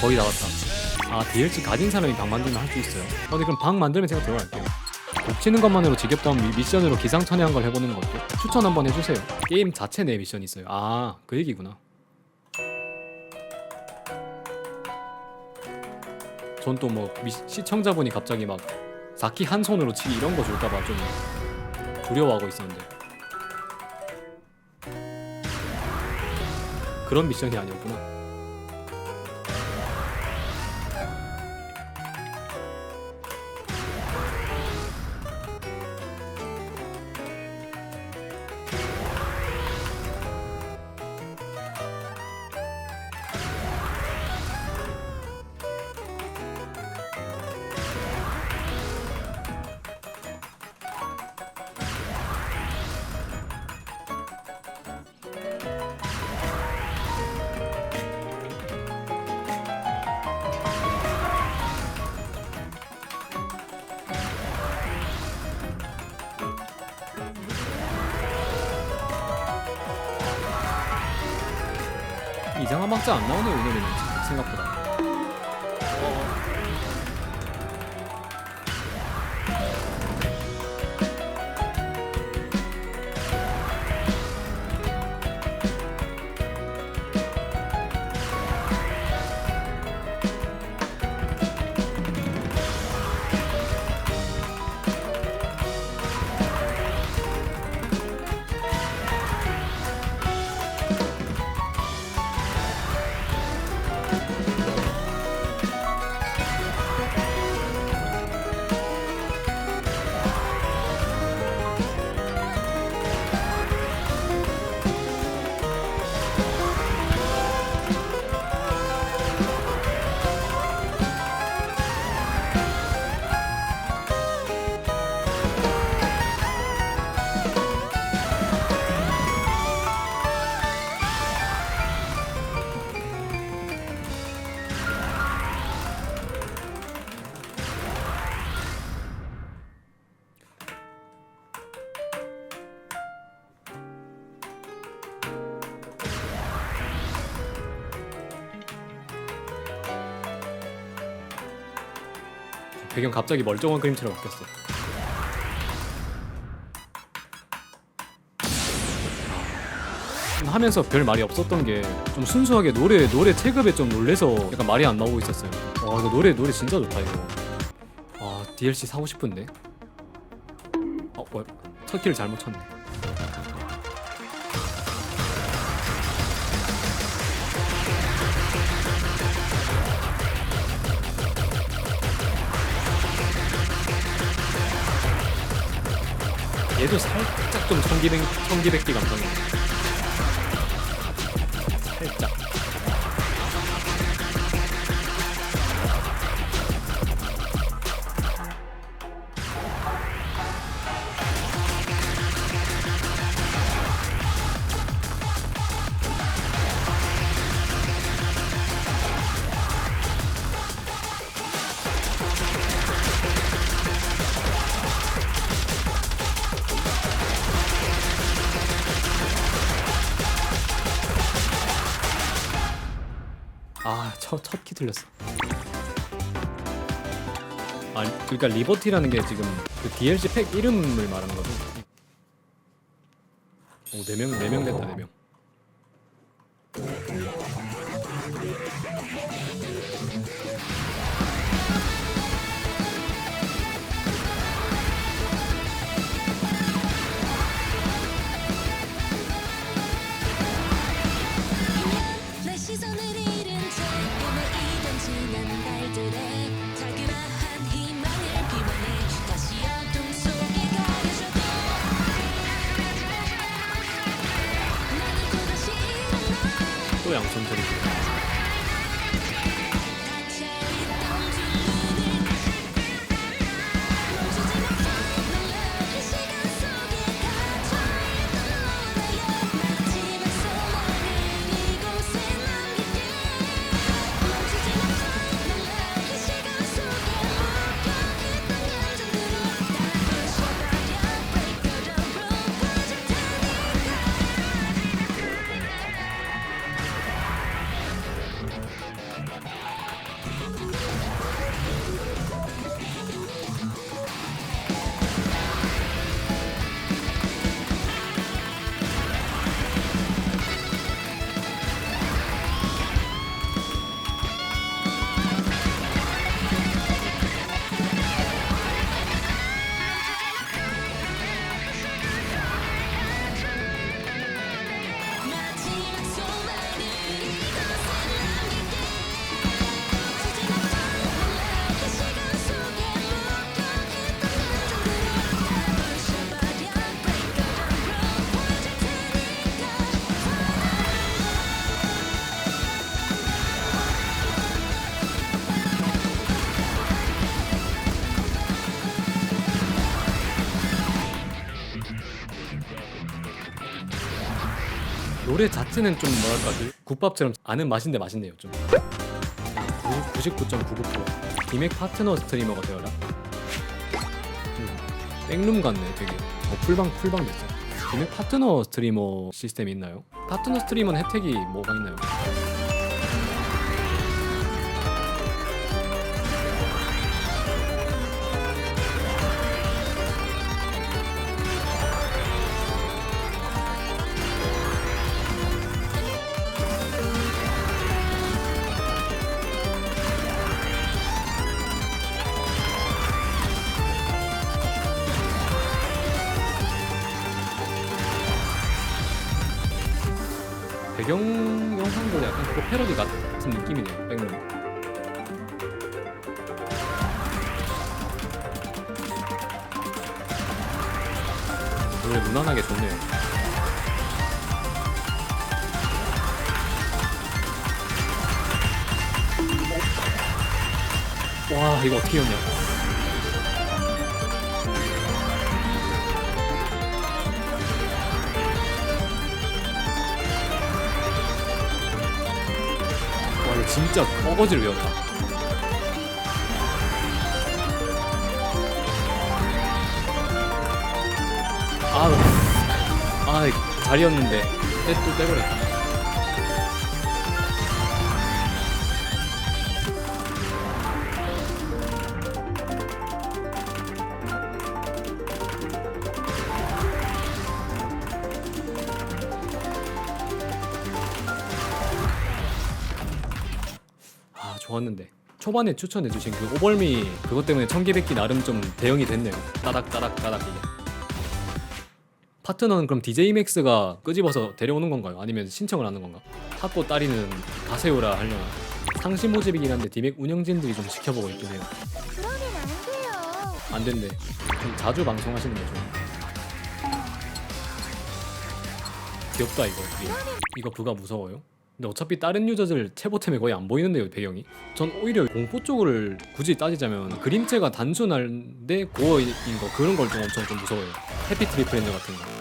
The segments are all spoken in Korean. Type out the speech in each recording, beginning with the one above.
거의 나왔다. 아 DLC 가진 사람이 방 만들면 할 수 있어요. 어, 근데 그럼 방 만들면 제가 들어갈게요. 독치는 것만으로 지겹다면 미, 미션으로 기상천외한 걸 해보는 것도 추천 한번 해주세요. 게임 자체 내 미션이 있어요. 아 그 얘기구나. 전 또 뭐 시청자분이 갑자기 막 사키 한 손으로 치기 이런 거 줄까봐 좀 두려워하고 있었는데 그런 미션이 아니었구나. 막자 안 나오네요 오늘은 배경 갑자기 멀쩡한 그림처럼 바뀌었어. 아, 하면서 별 말이 없었던 게 좀 순수하게 노래 노래 체급에 좀 놀래서 약간 말이 안 나오고 있었어요. 와 이거 노래 노래 진짜 좋다 이거. 아 DLC 사고 싶은데. 어, 뭐, 첫 키를 잘못 쳤네. 얘도 살짝 좀 청기백 청기백기 감성이. 틀렸어. 아, 그러니까 리버티라는 게 지금 그 DLC 팩 이름을 말하는 거죠. 오, 네 명, 네명 됐다, 네 명. 내 시선을 잃 양손. 닫 노래 자체는 좀 뭐랄까 그 국밥처럼 아는 맛인데 맛있네요 좀. 99.99% 디맥 파트너 스트리머가 되어라. 음, 백룸 같네 되게. 어, 풀방 풀방 됐어. 디맥 파트너 스트리머 시스템이 있나요? 파트너 스트리머는 혜택이 뭐가 있나요? 배경 영상도 약간 그거 패러디 같은 느낌이네요 백룸. 노래 무난하게 좋네요. 와 이거 어떻게 했냐 진짜 어거지를 외웠다. 아우. 아 자리였는데. 떼- 또 떼버렸다 초반에 추천해주신 그 오벌미 그것 때문에 청개백기 나름 좀 대응이 됐네요 따닥 따닥 따닥 이게 파트너는 그럼 DJ 맥스가 끄집어서 데려오는 건가요? 아니면 신청을 하는 건가? 타코 따리는 가세요라 하려나 상시 모집이긴 한데 디맥 운영진들이 좀 지켜보고 있긴 해요 그러면 안 돼요. 안 된대 좀 자주 방송하시는 게 좋은 귀엽다 이거. 이거 부가 무서워요? 근데 어차피 다른 유저들 체보템에 거의 안 보이는데요 배경이? 전 오히려 공포 쪽을 굳이 따지자면 그림체가 단순한데 고어인 거 그런 걸 좀 엄청 좀 무서워요. 해피 트리플랜드 같은 거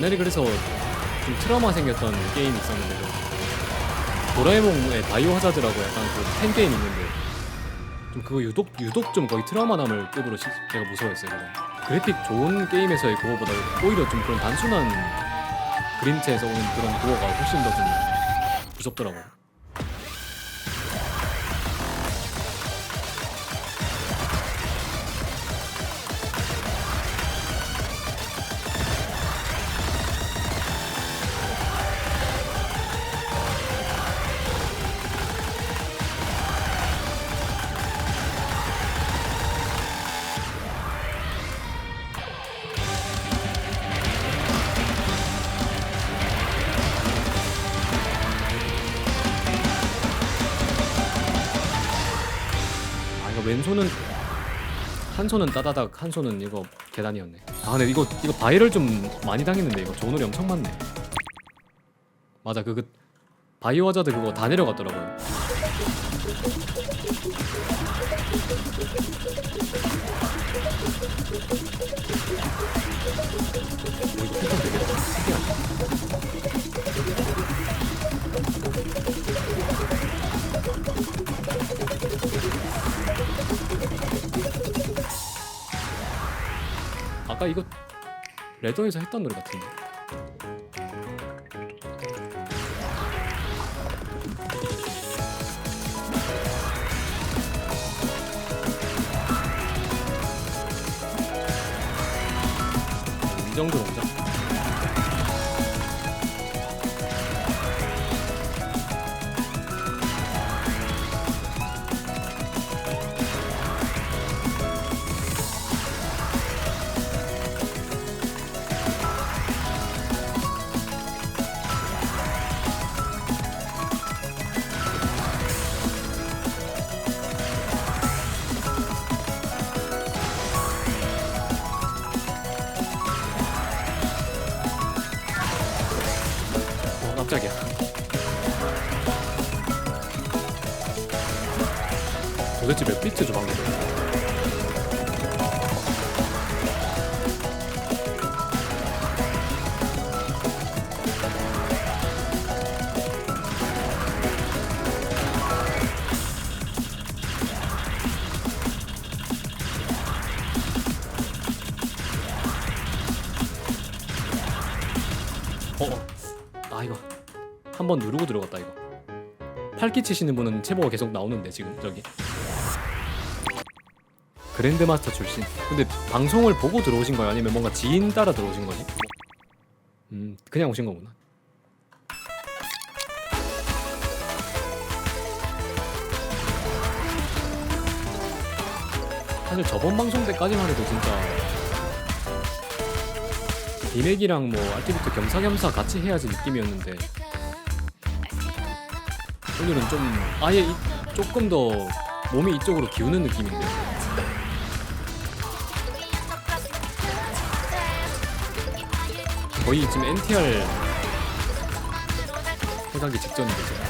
옛날에 그래서 좀 트라우마 생겼던 게임이 있었는데 그 도라에몽의 바이오 하자드라고 약간 그팬 게임 있는데 좀 그거 유독 유독 좀 거의 트라우마 남을 급으로 시, 제가 무서워했어요 그거. 그래픽 좋은 게임에서의 그거보다 오히려 좀 그런 단순한 그림체에서 오는 그런 그거가 훨씬 더 좀 무섭더라고요 한 손은 따다닥 한 손은 이거 계단이었네. 아 근데 이거 이거 바이럴 좀 많이 당했는데 이거 조놀이 엄청 많네. 맞아 그, 그 바이오 하자드 그거 다 내려갔더라고요. 오, 이거 특이하네 아까 이거 레더에서 했던 노래 같은데. 이 정도 어, 어. 아 이거 한 번 누르고 들어갔다 이거. 팔기 치시는 분은 체보가 계속 나오는데 지금 저기. 그랜드마스터 출신. 근데 방송을 보고 들어오신 거예요? 아니면 뭔가 지인 따라 들어오신 거지? 음, 그냥 오신 거구나. 사실 저번 방송 때까지만 해도 진짜 디맥이랑 뭐 알티비트 겸사겸사 같이 해야지 느낌이었는데 오늘은 좀 아예 이- 조금 더 몸이 이쪽으로 기우는 느낌인데. 거의 지금 NTR 해가기 직전이죠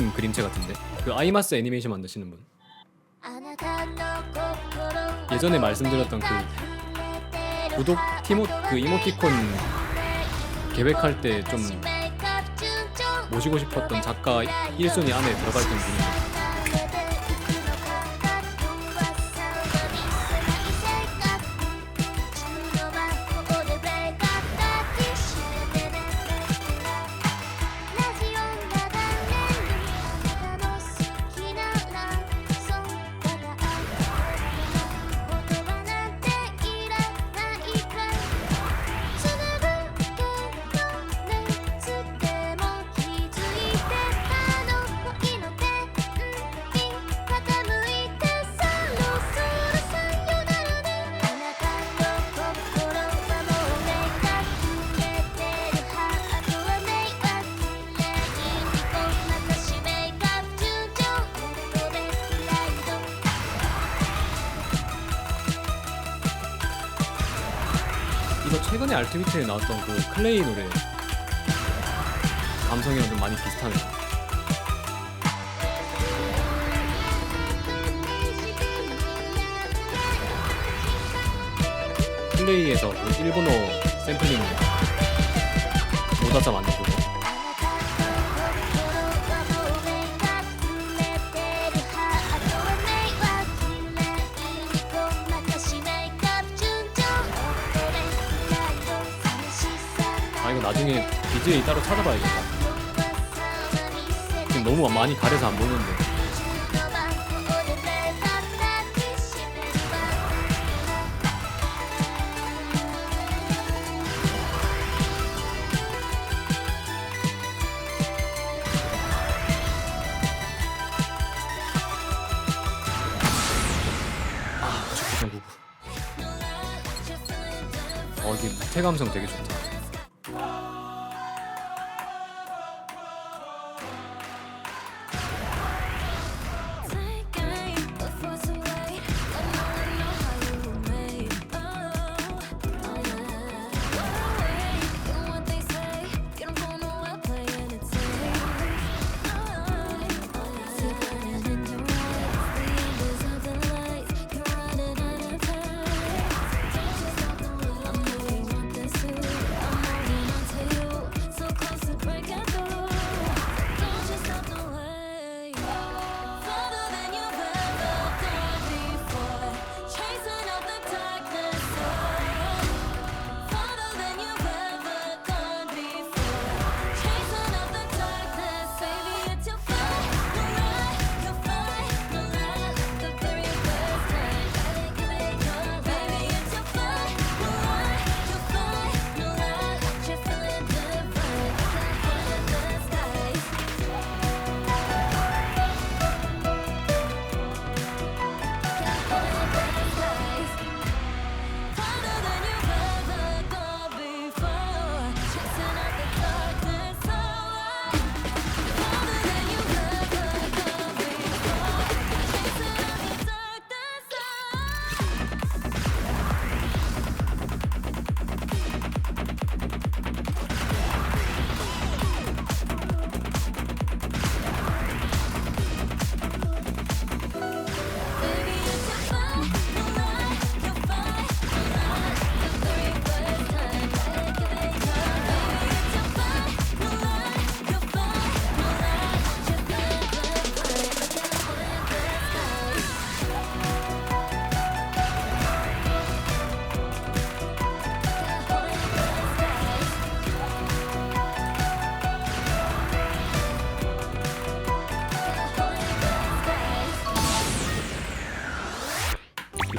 주피님 그림체 같은데? 그 아이마스 애니메이션 만드시는 분. 예전에 말씀드렸던 그 구독 티모 그 이모티콘 계획할 때 좀 모시고 싶었던 작가 1순위 안에 들어가 있던 분이죠. 최근에 알티비트에 나왔던 그 클레이 노래 감성이랑 좀 많이 비슷하네요. 클레이에서 그 일본어 샘플링 오다자 만들고 나중에 BJ 따로 찾아봐야겠다. 지금 너무 많이 가려서 안 보이는데. 아99.99어 이게 무태 감성 되게 좋다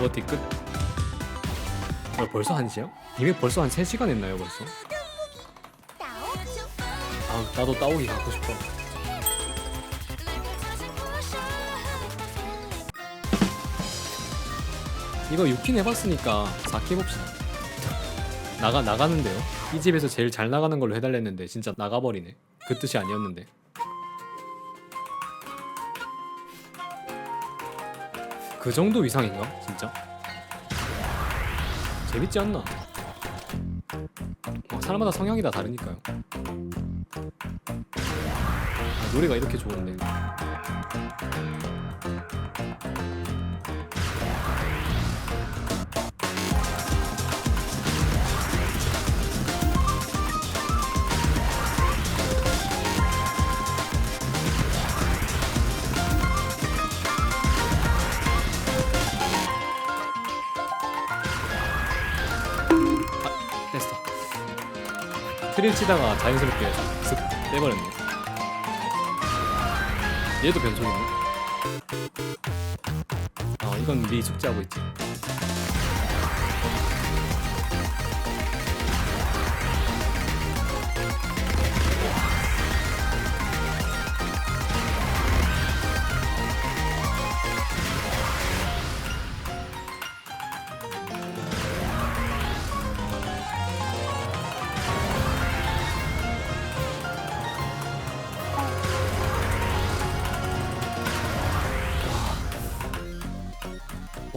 이거 뒤끝 어, 벌써 1시야? 이미 벌써 한 3시간 했나요 벌써? 아 나도 따오기 갖고 싶어 이거 6킨 해봤으니까 4키 해봅시다 나가, 나가는데요? 이 집에서 제일 잘 나가는 걸로 해달랬는데 진짜 나가버리네 그 뜻이 아니었는데 그 정도 위상인가? 진짜? 재밌지 않나? 어, 사람마다 성향이 다 다르니까요. 아, 노래가 이렇게 좋은데. 트릴 치다가 자연스럽게 슥 빼버렸네. 얘도 변속이네. 아 이건 미 숙제하고 있지.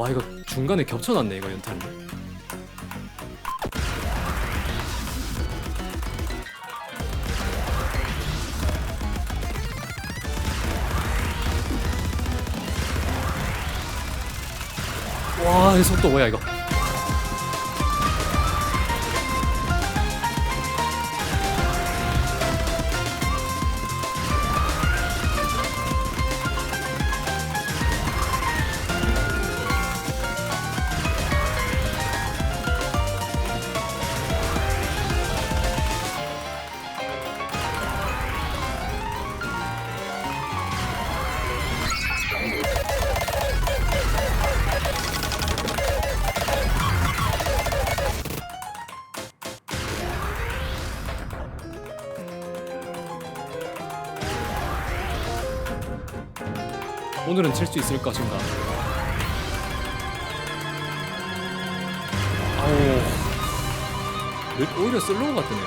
와 이거 중간에 겹쳐놨네 이거 연탄이. 와, 이 속도 뭐야 이거? 오늘은 칠 수 있을 것인가? 아우. 오히려 슬로우 같으네요.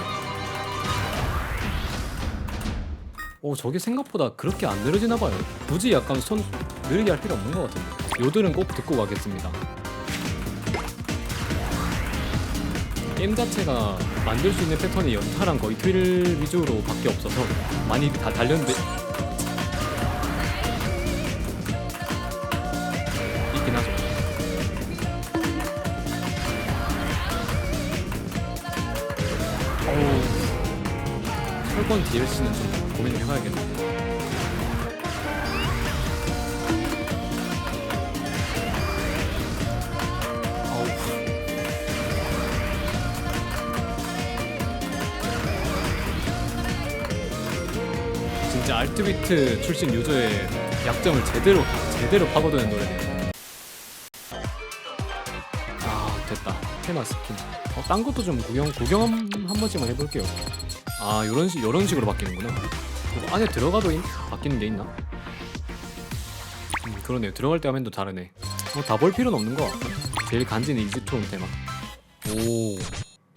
오 저게 생각보다 그렇게 안 느려지나 봐요. 굳이 약간 손 느리게 할 필요 없는 것 같은데. 요들은 꼭 듣고 가겠습니다. 게임 자체가 만들 수 있는 패턴이 연타랑 거의 트윌 위주로 밖에 없어서 많이 다 달렸는 좀 고민을 해봐야겠네 어우 진짜 알트비트 출신 유저의 약점을 제대로 제대로 파고드는 노래네요. 아 됐다 테마 스킨. 어, 딴 것도 좀 구경 구경 한, 한 번씩만 해볼게요. 아 요런 식 요런 식으로 바뀌는구나. 그리고 안에 들어가도 있- 바뀌는 게 있나? 음 그러네요. 들어갈 때 화면도 다르네. 뭐 다 볼 필요는 없는 것 같고. 제일 간지는 이지톤 테마. 오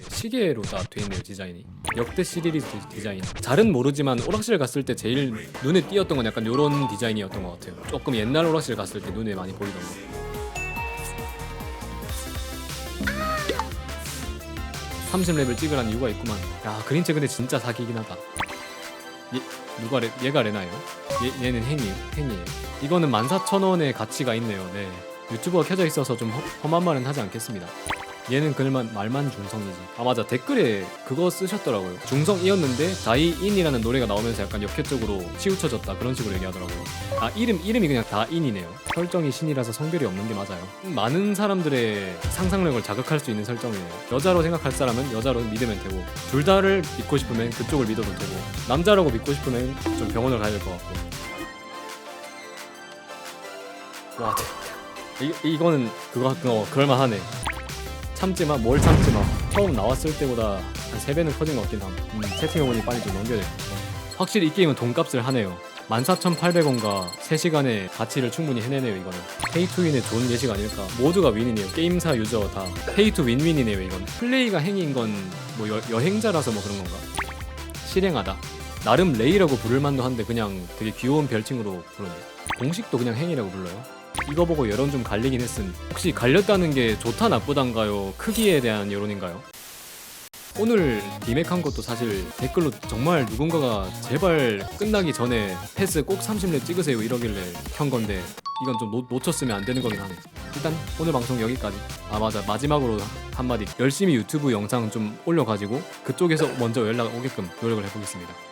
시계로 다 돼 있네요 디자인이 역대 시리즈 디- 디자인 잘은 모르지만 오락실 갔을 때 제일 눈에 띄었던 건 약간 요런 디자인이었던 것 같아요 조금 옛날 오락실 갔을 때 눈에 많이 보이던 거 30레벨 찍으라는 이유가 있구만. 야 그린체 근데 진짜 사기긴 하다. 얘, 누가 레, 얘가 레나예요? 얘, 얘는 행이, 행이에요. 이거는 14,000원의 가치가 있네요. 네. 유튜브가 켜져 있어서 좀 험- 험한 말은 하지 않겠습니다 얘는 그만 말만 중성이지. 아 맞아 댓글에 그거 쓰셨더라고요. 중성이었는데 다이인이라는 노래가 나오면서 약간 역회적으로 치우쳐졌다 그런 식으로 얘기하더라고요. 아 이름 이름이 그냥 다인이네요. 설정이 신이라서 성별이 없는 게 맞아요. 많은 사람들의 상상력을 자극할 수 있는 설정이에요. 여자로 생각할 사람은 여자로 믿으면 되고 둘 다를 믿고 싶으면 그쪽을 믿어도 되고 남자라고 믿고 싶으면 좀 병원을 가야 될 것 같고. 와 이, 이거는 그거 어, 그럴만하네. 참지마 뭘 참지마. 처음 나왔을 때보다 한 3배는 커진 것 같긴 함. 음, 채팅 어머니 빨리 좀 넘겨야 돼 확실히 이 게임은 돈값을 하네요. 14,800원과 3시간의 가치를 충분히 해내네요 이거는. 페이투윈의 좋은 예시가 아닐까. 모두가 윈이네요. 게임사 유저 다. 페이투 윈윈이네요 이건. 플레이가 행인 건 뭐 여행자라서 뭐 그런 건가? 실행하다. 나름 레이라고 부를 만도 한데 그냥 되게 귀여운 별칭으로 부르네. 공식도 그냥 행이라고 불러요 이거 보고 여론 좀 갈리긴 했음. 혹시 갈렸다는 게 좋다 나쁘단가요? 크기에 대한 여론인가요? 오늘 디맥한 것도 사실 댓글로 정말 누군가가 제발 끝나기 전에 패스 꼭 30렙 찍으세요 이러길래 켠 건데 이건 좀 놓, 놓쳤으면 안 되는 거긴 하네. 일단 오늘 방송 여기까지. 아 맞아 마지막으로 한마디 열심히 유튜브 영상 좀 올려가지고 그쪽에서 먼저 연락 오게끔 노력을 해보겠습니다.